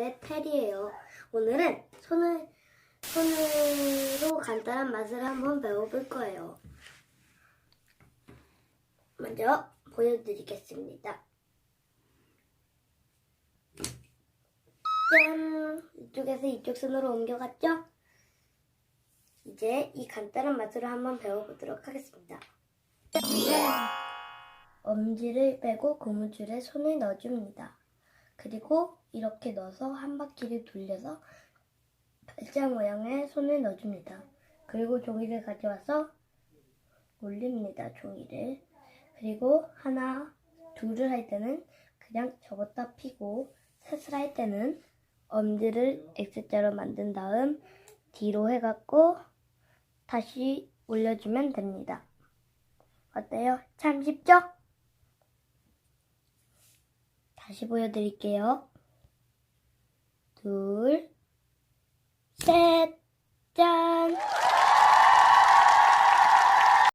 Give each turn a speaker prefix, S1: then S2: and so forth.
S1: 네, 텔이에요. 오늘은 손을, 손으로 간단한 맛을 한번 배워볼 거예요. 먼저 보여드리겠습니다. 짠! 이쪽에서 이쪽 손으로 옮겨갔죠? 이제 이 간단한 맛으로 한번 배워보도록 하겠습니다. 엄지를 빼고 고무줄에 손을 넣어줍니다. 그리고 이렇게 넣어서 한 바퀴를 돌려서 팔자 모양의 손을 넣어줍니다. 그리고 종이를 가져와서 올립니다. 종이를. 그리고 하나, 둘을 할 때는 그냥 접었다 피고 셋을 할 때는 엄지를 X자로 만든 다음 뒤로 해갖고 다시 올려주면 됩니다. 어때요? 참 쉽죠? 다시 보여드릴게요. 둘,